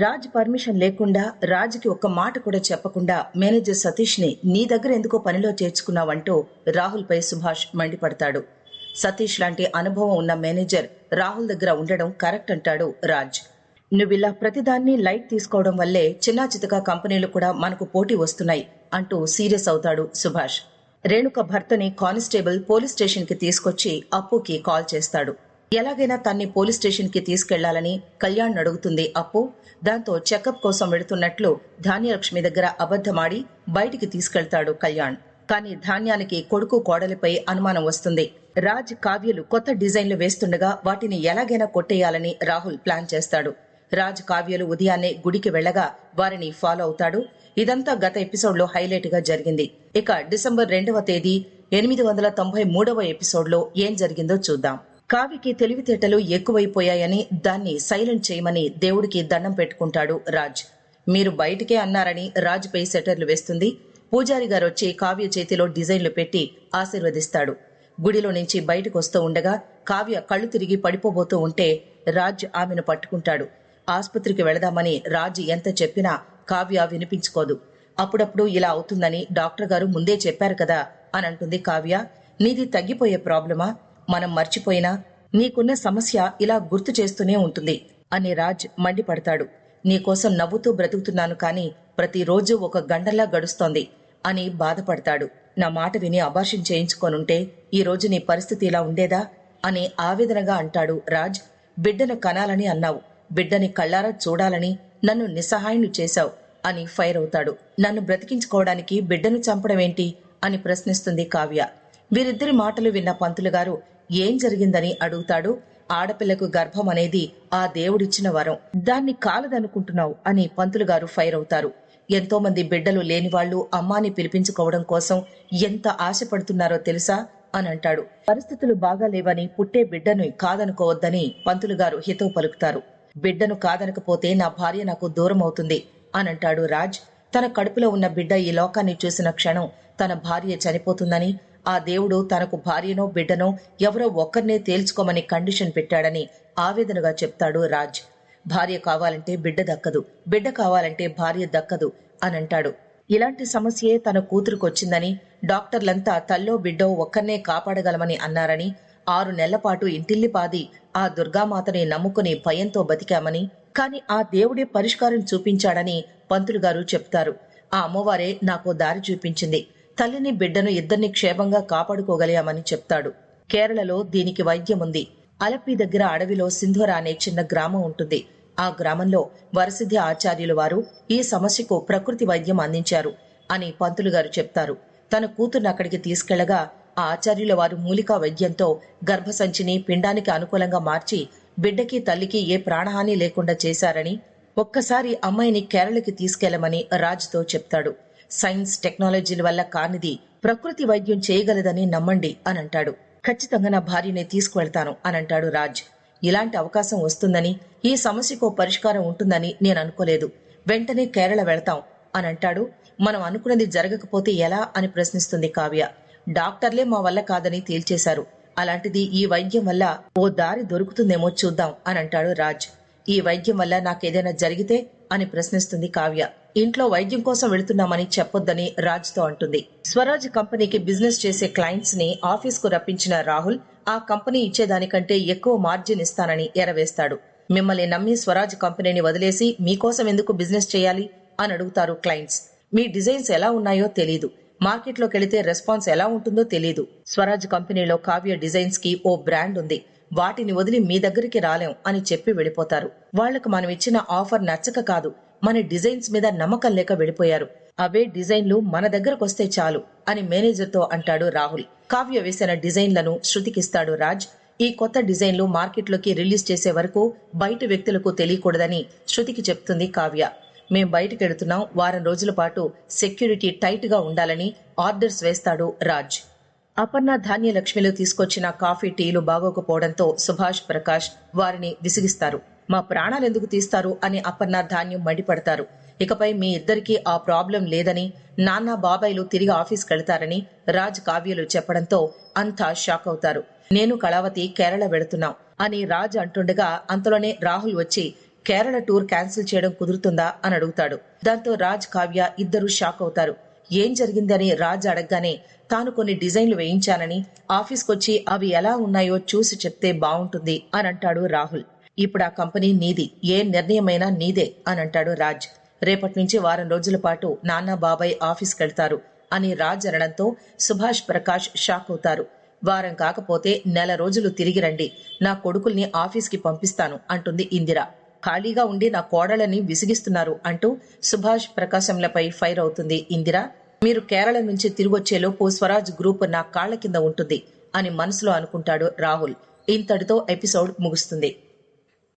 Raj permission లేకుండా రాజ్కి ఒక్క మాట కూడా చెప్పకుండా మేనేజర్ సతీష్ని నీ దగ్గర ఎందుకో పనిలో చేర్చుకున్నావంటూ రాహుల్ పై సుభాష్ మండిపడతాడు. సతీష్ లాంటి అనుభవం ఉన్న మేనేజర్ రాహుల్ దగ్గర ఉండడం కరెక్ట్ అంటాడు రాజ్. నువ్విలా ప్రతిదాన్ని లైట్ తీసుకోవడం వల్లే చిన్నా చితకా కంపెనీలు కూడా మనకు పోటీ వస్తున్నాయి అంటూ సీరియస్ అవుతాడు సుభాష్. రేణుక భర్తని కానిస్టేబుల్ పోలీస్ స్టేషన్కి తీసుకొచ్చి అప్పుకి కాల్ చేస్తాడు. ఎలాగైనా తన్ని పోలీస్ స్టేషన్కి తీసుకెళ్ళాలని కళ్యాణ్ అడుగుతుంది అప్పు? దాంతో చెకప్ కోసం వెళుతున్నట్లు ధాన్యలక్ష్మి దగ్గర అబద్ధమాడి బయటికి తీసుకెళ్తాడు కళ్యాణ్. కానీ ధాన్యానికి కొడుకు కోడలిపై అనుమానం వస్తుంది. రాజ్ కావ్యలు కొత్త డిజైన్లు వేస్తుండగా వాటిని ఎలాగైనా కొట్టేయాలని రాహుల్ ప్లాన్ చేస్తాడు. రాజ్ కావ్యలు ఉదయాన్నే గుడికి వెళ్ళగా వారిని ఫాలో అవుతాడు. ఇదంతా గత ఎపిసోడ్లో హైలైట్గా జరిగింది. ఇక డిసెంబర్ రెండవ తేదీ ఎనిమిది వందల తొంభై మూడవ ఎపిసోడ్లో ఏం జరిగిందో చూద్దాం. కావికి తెలివితేటలు ఎక్కువైపోయాయని దాన్ని సైలెంట్ చేయమని దేవుడికి దండం పెట్టుకుంటాడు రాజ్. మీరు బయటికే అన్నారని రాజ్పై సెటర్లు వేస్తుంది. పూజారి గారు వచ్చి కావ్య చేతిలో డిజైన్లు పెట్టి ఆశీర్వదిస్తాడు. గుడిలో నుంచి బయటకు వస్తూ ఉండగా కావ్య కళ్ళు తిరిగి పడిపోబోతూ ఉంటే రాజ్ ఆమెను పట్టుకుంటాడు. ఆసుపత్రికి వెళదామని రాజ్ ఎంత చెప్పినా కావ్య వినిపించుకోదు. అప్పుడప్పుడు ఇలా అవుతుందని డాక్టర్ గారు ముందే చెప్పారు కదా అని అంటుంది కావ్య. నీది తగ్గిపోయే ప్రాబ్లమా? మనం మర్చిపోయినా నీకున్న సమస్య ఇలా గుర్తు చేస్తూనే ఉంటుంది అని రాజ్ మండిపడతాడు. నీకోసం నవ్వుతూ బ్రతుకుతున్నాను కానీ ప్రతిరోజు ఒక గంటలా గడుస్తోంది అని బాధపడతాడు. నా మాట విని అబార్షన్ చేయించుకోనుంటే ఈ నీ పరిస్థితి ఇలా ఉండేదా అని ఆవేదనగా అంటాడు రాజ్. బిడ్డను కనాలని అన్నావు. బిడ్డని కళ్ళారా చూడాలని నన్ను నిస్సహాయుని చేశావు అని ఫైర్ అవుతాడు. నన్ను బ్రతికించుకోవడానికి బిడ్డను చంపడమేంటి అని ప్రశ్నిస్తుంది కావ్య. వీరిద్దరి మాటలు విన్న పంతులు గారు ఏం జరిగిందని అడుగుతాడు. ఆడపిల్లకు గర్భం అనేది ఆ దేవుడిచ్చిన వరం. దాన్ని కాలదనుకుంటున్నావు అని పంతులు గారు ఫైర్ అవుతారు. ఎంతో మంది బిడ్డలు లేని వాళ్ళు అమ్మాని పిలిపించుకోవడం కోసం ఎంత ఆశపడుతున్నారో తెలుసా? అని అంటాడు. పరిస్థితులు బాగాలేవని పుట్టే బిడ్డను కాదనుకోవద్దని పంతులు గారు హితవు పలుకుతారు. బిడ్డను కాదనకపోతే నా భార్య నాకు దూరం అవుతుంది అని అంటాడు రాజ్. తన కడుపులో ఉన్న బిడ్డ ఈ లోకాన్ని చూసిన క్షణం తన భార్య చనిపోతుందని ఆ దేవుడు తనకు భార్యనో బిడ్డనో ఎవరో ఒక్కరినే తేల్చుకోమని కండిషన్ పెట్టాడని ఆవేదనగా చెప్తాడు రాజ్. భార్య కావాలంటే బిడ్డ దక్కదు బిడ్డ కావాలంటే భార్య దక్కదు అని అంటాడు ఇలాంటి సమస్యే తన కూతురుకొచ్చిందని డాక్టర్లంతా తల్లో బిడ్డో ఒక్కర్నే కాపాడగలమని అన్నారని ఆరు నెలల పాటు ఇంటిల్లిపాది ఆ దుర్గామాతని నమ్ముకుని భయంతో బతికామని కాని ఆ దేవుడే పరిష్కారం చూపించాడని పంతులు గారు చెప్తారు. ఆ అమ్మవారే నాకు దారి చూపించింది. తల్లిని బిడ్డను ఇద్దరిని క్షేమంగా కాపాడుకోగలిగామని చెప్తాడు. కేరళలో దీనికి వైద్యం ఉంది. అలపి దగ్గర అడవిలో సింధూర అనే చిన్న గ్రామం ఉంటుంది. ఆ గ్రామంలో వరసిద్ధి ఆచార్యులు వారు ఈ సమస్యకు ప్రకృతి వైద్యం అందించారు అని పంతులు గారు చెప్తారు. తన కూతుర్ని అక్కడికి తీసుకెళ్ళగా ఆ ఆచార్యుల వారు మూలికా వైద్యంతో గర్భసంచిని పిండానికి అనుకూలంగా మార్చి బిడ్డకి తల్లికి ఏ ప్రాణహాని లేకుండా చేశారని ఒక్కసారి అమ్మాయిని కేరళకి తీసుకెళ్ళమని రాజుతో చెప్తాడు. సైన్స్ టెక్నాలజీల వల్ల కానిది ప్రకృతి వైద్యం చేయగలదని నమ్మండి అని అంటాడు. ఖచ్చితంగా నా భార్యని తీసుకువెళ్తాను అని అంటాడు రాజ్. ఇలాంటి అవకాశం వస్తుందని ఈ సమస్యకు పరిష్కారం ఉంటుందని నేను అనుకోలేదు. వెంటనే కేరళ వెళతాం అని అంటాడు. మనం అనుకున్నది జరగకపోతే ఎలా అని ప్రశ్నిస్తుంది కావ్య. డాక్టర్లే మా వల్ల కాదని తేల్చేశారు. అలాంటిది ఈ వైద్యం వల్ల ఓ దారి దొరుకుతుందేమో చూద్దాం అని అంటాడు రాజ్. ఈ వైద్యం వల్ల నాకేదైనా జరిగితే అని ప్రశ్నిస్తుంది కావ్య. ఇంట్లో వైద్యం కోసం వెళుతున్నామని చెప్పొద్దని రాజ్తో అంటుంది. స్వరాజ్ కంపెనీకి బిజినెస్ చేసే క్లయింట్స్ని ఆఫీస్కు రప్పించిన రాహుల్ ఆ కంపెనీ ఇచ్చేదానికంటే ఎక్కువ మార్జిన్ ఇస్తానని ఎరవేస్తాడు. మిమ్మల్ని నమ్మి స్వరాజ్ కంపెనీని వదిలేసి మీకోసం ఎందుకు బిజినెస్ చేయాలి? అని అడుగుతారు క్లయింట్స్. మీ డిజైన్స్ ఎలా ఉన్నాయో తెలీదు. మార్కెట్లోకి వెళితే రెస్పాన్స్ ఎలా ఉంటుందో తెలీదు. స్వరాజ్ కంపెనీలో కావ్య డిజైన్స్కి ఓ బ్రాండ్ ఉంది. వాటిని వదిలి మీ దగ్గరికి రాలేం అని చెప్పి వెళ్ళిపోతారు. వాళ్ళకు మనం ఇచ్చిన ఆఫర్ నచ్చక కాదు. మన డిజైన్స్ మీద నమ్మకం లేక వెళ్ళిపోయారు. అవే డిజైన్లు మన దగ్గరకు వస్తే చాలు అని మేనేజర్తో అంటాడు రాహుల్. కావ్య వేసిన డిజైన్లను శృతికిస్తాడు రాజ్. ఈ కొత్త డిజైన్లు మార్కెట్లోకి రిలీజ్ చేసే వరకు బయట వ్యక్తులకు తెలియకూడదని శృతికి చెప్తుంది కావ్య. మేం బయటకెడుతున్నాం వారం రోజుల పాటు సెక్యూరిటీ టైట్గా ఉండాలని ఆర్డర్స్ వేస్తాడు రాజ్. అపర్ణ ధాన్యలక్ష్మిలో తీసుకొచ్చిన కాఫీ టీలు బాగోకపోవడంతో సుభాష్ ప్రకాష్ వారిని విసిగిస్తారు. మా ప్రాణాలు ఎందుకు తీస్తారు అని అపర్ణ ధాన్యం మండిపడతారు. ఇకపై మీ ఇద్దరికీ ఆ ప్రాబ్లం లేదని నాన్న బాబాయిలు తిరిగి ఆఫీస్కి వెళ్తారని రాజ్ కావ్యలు చెప్పడంతో అంతా షాక్ అవుతారు. నేను కళావతి కేరళ వెళుతున్నాం అని రాజ్ అంటుండగా అంతలోనే రాహుల్ వచ్చి కేరళ టూర్ క్యాన్సిల్ చేయడం కుదురుతుందా అని అడుగుతాడు. దాంతో రాజ్ కావ్య ఇద్దరు షాక్ అవుతారు. ఏం జరిగిందని రాజ్ అడగగానే తాను కొన్ని డిజైన్లు వేయించానని ఆఫీస్కొచ్చి అవి ఎలా ఉన్నాయో చూసి చెప్తే బాగుంటుంది అని అంటాడు రాహుల్. ఇప్పుడు ఆ కంపెనీ నీది. ఏ నిర్ణయమైనా నీదే అని అంటాడు రాజ్. రేపటి నుంచి వారం రోజుల పాటు నాన్న బాబాయ్ ఆఫీస్కి వెళ్తారు అని రాజ్ అనడంతో సుభాష్ ప్రకాష్ షాక్ అవుతారు. వారం కాకపోతే నెల రోజులు తిరిగి రండి. నా కొడుకుల్ని ఆఫీస్కి పంపిస్తాను అంటుంది ఇందిర. ఖాళీగా ఉండి నా కోడలని విసిగిస్తున్నారు అంటూ సుభాష్ ప్రకాశంలపై ఫైర్ అవుతుంది ఇందిర. మీరు కేరళ నుంచి తిరిగొచ్చేలోపు స్వరాజ్ గ్రూప్ నా కాళ్ళ కింద ఉంటుంది అని మనసులో అనుకుంటాడు రాహుల్. ఇంతటితో ఎపిసోడ్ ముగుస్తుంది.